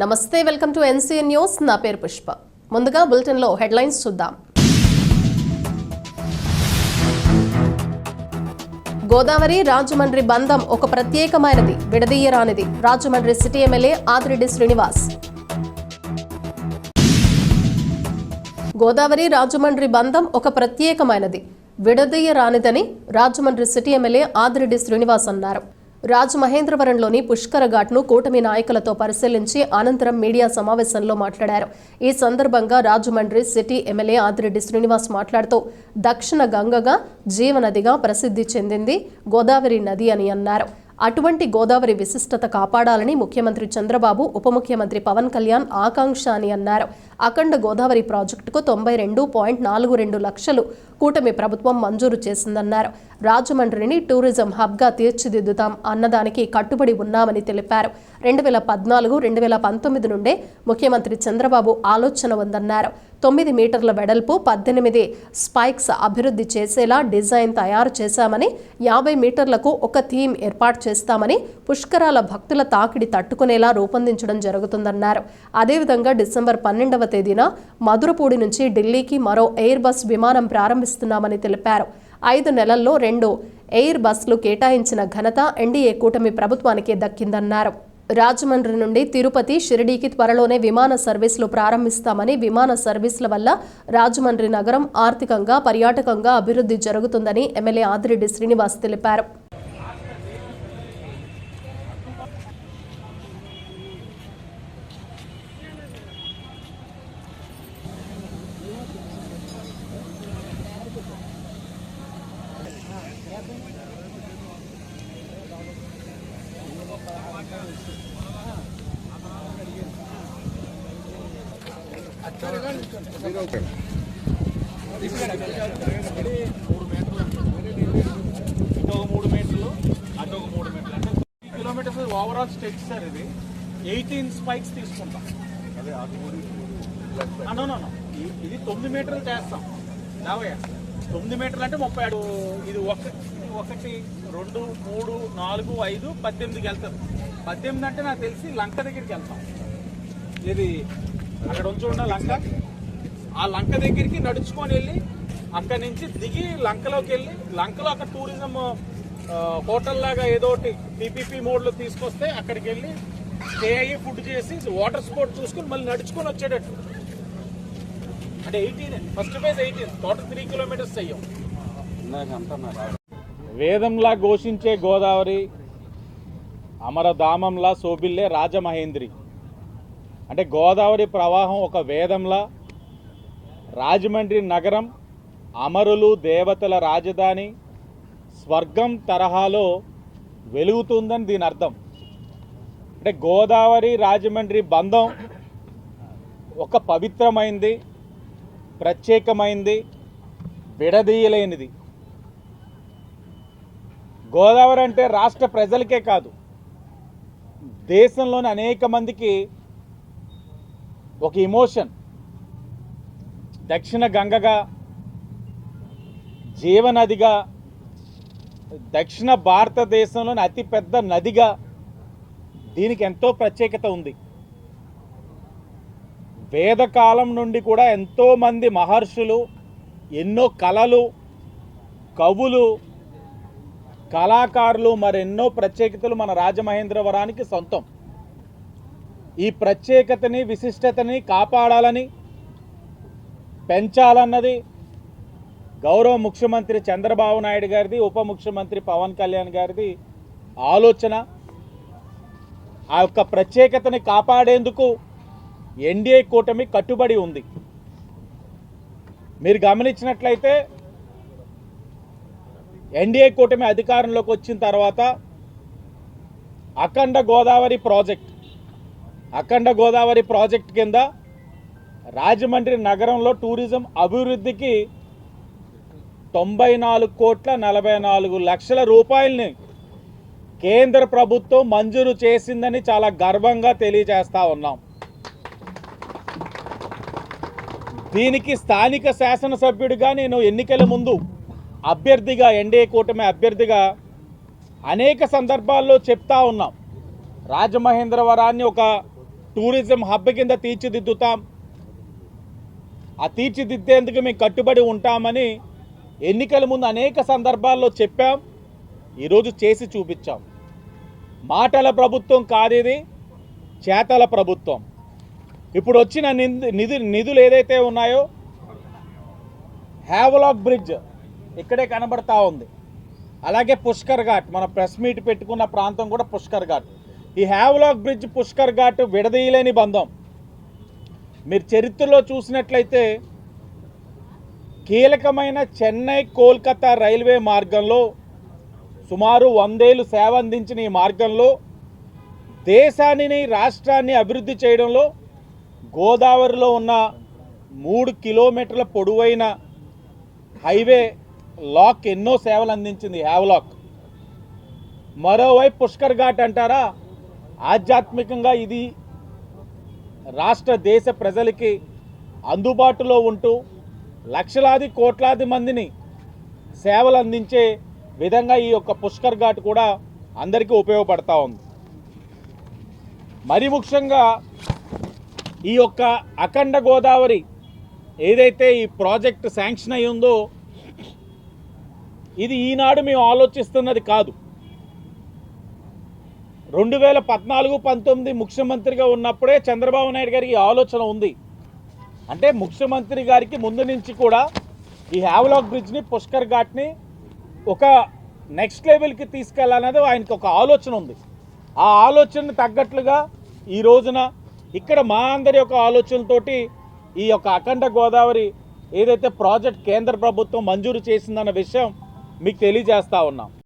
నమస్తే welcome to NCN news. నా పేరు పుష్ప. ముందుగా బులెటిన్లో హెడ్లైన్స్ చూద్దాం. గోదావరి రాజమండ్రి బంధం ఒక ప్రత్యేకమైనది విడదీయరానిది. Rajahmundry city MLA Adireddy Srinivas. Godavari Rajahmundry బంధం ఒక ప్రత్యేకమైనది విడదీయరానిదని రాజమండ్రి సిటీ ఎమ్మెల్యే ఆదిరెడ్డి శ్రీనివాస్ అన్నారు. రాజమహేంద్రవరంలోని పుష్కర ఘాట్ను కూటమి నాయకులతో పరిశీలించి అనంతరం మీడియా సమావేశంలో మాట్లాడారు. ఈ సందర్భంగా రాజమండ్రి సిటీ ఎమ్మెల్యే ఆదిరెడ్డి శ్రీనివాస్ మాట్లాడుతూ దక్షిణ గంగగా జీవనదిగా ప్రసిద్ధి చెందింది గోదావరి నది అని అన్నారు. అటువంటి గోదావరి విశిష్టత కాపాడాలని ముఖ్యమంత్రి చంద్రబాబు ఉప ముఖ్యమంత్రి పవన్ కళ్యాణ్ ఆకాంక్ష అని అన్నారు. అఖండ గోదావరి ప్రాజెక్టుకు తొంభై రెండు పాయింట్ నాలుగు రెండు లక్షలు కూటమి ప్రభుత్వం మంజూరు చేసిందన్నారు. రాజమండ్రిని టూరిజం హబ్గా తీర్చిదిద్దుతాం అన్నదానికి కట్టుబడి ఉన్నామని తెలిపారు. రెండు వేల పద్నాలుగు రెండు వేల పంతొమ్మిది నుండే ముఖ్యమంత్రి చంద్రబాబు ఆలోచన ఉందన్నారు. తొమ్మిది మీటర్ల వెడల్పు పద్దెనిమిది స్పైక్స్ అభివృద్ధి చేసేలా డిజైన్ తయారు చేశామని యాభై మీటర్లకు ఒక థీమ్ ఏర్పాటు చేస్తామని పుష్కరాల భక్తుల తాకిడి తట్టుకునేలా రూపొందించడం జరుగుతుందన్నారు. అదేవిధంగా డిసెంబర్ పన్నెండవ తేదీన మధురపూడి నుంచి ఢిల్లీకి మరో ఎయిర్ బస్ విమానం ప్రారంభిస్తున్నామని తెలిపారు. ఐదు నెలల్లో రెండు ఎయిర్ బస్లు కేటాయించిన ఘనత ఎన్డీఏ కూటమి ప్రభుత్వానికి దక్కిందన్నారు. రాజమండ్రి నుండి తిరుపతి షిరిడీకి త్వరలోనే విమాన సర్వీసులు ప్రారంభిస్తామని విమాన సర్వీసుల వల్ల రాజమండ్రి నగరం ఆర్థికంగా పర్యాటకంగా అభివృద్ధి జరుగుతుందని ఎమ్మెల్యే ఆదిరెడ్డి శ్రీనివాస్ తెలిపారు. ఇటు ఒక మూడు మీటర్లు అటు ఒక మూడు మీటర్లు అంటే కిలోమీటర్స్ ఓవరాల్ స్ట్రెచ్ సార్ ఇది ఎయిటీన్ స్పైక్స్ తీసుకుంటాం ఆ, ఇది తొమ్మిది మీటర్లు చేస్తాం రావయ్య తొమ్మిది మీటర్లు అంటే ముప్పై ఆడు ఇది ఒక ఒకటి రెండు మూడు నాలుగు ఐదు పద్దెనిమిదికి వెళ్తారు పద్దెనిమిది అంటే నాకు తెలిసి లంక దగ్గరికి వెళ్తాం ఇది అక్కడ ఉంచి ఉన్న లంక. ఆ లంక దగ్గరికి నడుచుకొని వెళ్ళి అక్కడి నుంచి దిగి లంకలోకి వెళ్ళి లంకలో అక్కడ టూరిజం హోటల్ లాగా ఏదో ఒకటి పీపీపీ మోడ్లో తీసుకొస్తే అక్కడికి వెళ్ళి స్టే అయ్యి ఫుడ్ చేసి వాటర్ స్పోర్ట్ చూసుకుని మళ్ళీ నడుచుకొని వచ్చేటట్టు. అంటే eighteen first phase eighteen. Total three kilometres అయ్యాం. వేదంలా ఘోషించే గోదావరి అమరధామంలా సోబిల్లే రాజమహేంద్రి. అంటే గోదావరి ప్రవాహం ఒక వేదంలా రాజమండ్రి నగరం అమరులు దేవతల రాజధాని స్వర్గం తరహాలో వెలుగుతుందని దీని అర్థం. అంటే గోదావరి రాజమండ్రి బంధం ఒక పవిత్రమైంది ప్రత్యేకమైంది విడదీయలేనిది. గోదావరి అంటే రాష్ట్ర ప్రజలకే కాదు దేశంలోని అనేక మందికి ఒక ఇమోషన్ దక్షిణ గంగగా జీవనదిగా దక్షిణ భారతదేశంలోని అతిపెద్ద నదిగా దీనికి ఎంతో ప్రత్యేకత ఉంది. వేదకాలం నుండి కూడా ఎంతోమంది మహర్షులు ఎన్నో కళలు కవులు కళాకారులు మరెన్నో ప్రత్యేకతలు మన రాజమహేంద్రవరానికి సొంతం. ఈ ప్రత్యేకతని విశిష్టతని కాపాడాలని పెంచాలన్నది గౌరవ ముఖ్యమంత్రి చంద్రబాబు నాయుడు గారిది ఉప ముఖ్యమంత్రి పవన్ కళ్యాణ్ గారిది ఆలోచన. ఆ యొక్క ప్రత్యేకతని కాపాడేందుకు ఎన్డీఏ కూటమి కట్టుబడి ఉంది. మీరు గమనించినట్లయితే ఎన్డీఏ కూటమి అధికారంలోకి వచ్చిన తర్వాత అఖండ గోదావరి ప్రాజెక్ట్ అఖండ గోదావరి ప్రాజెక్ట్ కింద రాజమండ్రి నగరంలో టూరిజం అభివృద్ధికి తొంభై నాలుగు కోట్ల నలభై నాలుగు లక్షల రూపాయలని కేంద్ర ప్రభుత్వం మంజూరు చేసిందని చాలా గర్వంగా తెలియజేస్తా ఉన్నాం. దీనికి స్థానిక శాసనసభ్యుడిగా నేను ఎన్నికల ముందు అభ్యర్థిగా ఎన్డీఏ కూటమి అభ్యర్థిగా అనేక సందర్భాల్లో చెప్తా ఉన్నాం. రాజమహేంద్రవరాన్ని ఒక టూరిజం హబ్ కింద తీర్చిదిద్దుతాం. ఆ తీర్చిదిద్దేందుకు మేము కట్టుబడి ఉంటామని ఎన్నికల ముందు అనేక సందర్భాల్లో చెప్పాం. ఈరోజు చేసి చూపించాం. మాటల ప్రభుత్వం కాదు ఇది చేతల ప్రభుత్వం. ఇప్పుడు వచ్చిన నిధు నిధు నిధులు ఏదైతే ఉన్నాయో హ్యావలాక్ బ్రిడ్జ్ ఇక్కడే కనబడతా ఉంది. అలాగే పుష్కర్ ఘాట్ మన ప్రెస్ మీట్ పెట్టుకున్న ప్రాంతం కూడా పుష్కర్ ఘాట్. ఈ హ్యావ్లాక్ బ్రిడ్జ్ పుష్కర్ ఘాట్ విడదీయలేని బంధం. మీరు చరిత్రలో చూసినట్లయితే కీలకమైన చెన్నై కోల్కతా రైల్వే మార్గంలో సుమారు వందేళ్ళు సేవ అందించిన ఈ మార్గంలో దేశాన్ని రాష్ట్రాన్ని అభివృద్ధి చేయడంలో గోదావరిలో ఉన్న మూడు కిలోమీటర్ల పొడవైన హైవే లాక్ ఎన్నో సేవలు అందించింది హ్యావ్లాక్ మరోవైపు పుష్కర్ ఘాట్ అంటారా? ఆధ్యాత్మికంగా ఇది రాష్ట్ర దేశ ప్రజలకి అందుబాటులో ఉంటూ లక్షలాది కోట్లాది మందిని సేవలు అందించే విధంగా ఈ యొక్క పుష్కర్ ఘాట్ కూడా అందరికీ ఉపయోగపడతా ఉంది. మరి ముఖ్యంగా ఈ యొక్క అఖండ గోదావరి ఏదైతే ఈ ప్రాజెక్ట్ శాంక్షన్ అయ్యిందో ఇది ఈనాడు మేము ఆలోచిస్తున్నది కాదు. రెండు వేల పద్నాలుగు పంతొమ్మిది ముఖ్యమంత్రిగా ఉన్నప్పుడే చంద్రబాబు నాయుడు గారికి ఆలోచన ఉంది. అంటే ముఖ్యమంత్రి గారికి ముందు నుంచి కూడా ఈ హ్యావలాక్ బ్రిడ్జ్ని పుష్కర్ ఘాట్ని ఒక నెక్స్ట్ లెవెల్కి తీసుకెళ్ళాలనేది ఆయనకు ఒక ఆలోచన ఉంది. ఆ ఆలోచనను తగ్గట్లుగా ఈ రోజున ఇక్కడ మా అందరి యొక్క ఆలోచనతోటి ఈ యొక్క అఖండ గోదావరి ఏదైతే ప్రాజెక్ట్ కేంద్ర ప్రభుత్వం మంజూరు చేసిందన్న విషయం మీకు తెలియజేస్తా ఉన్నాం.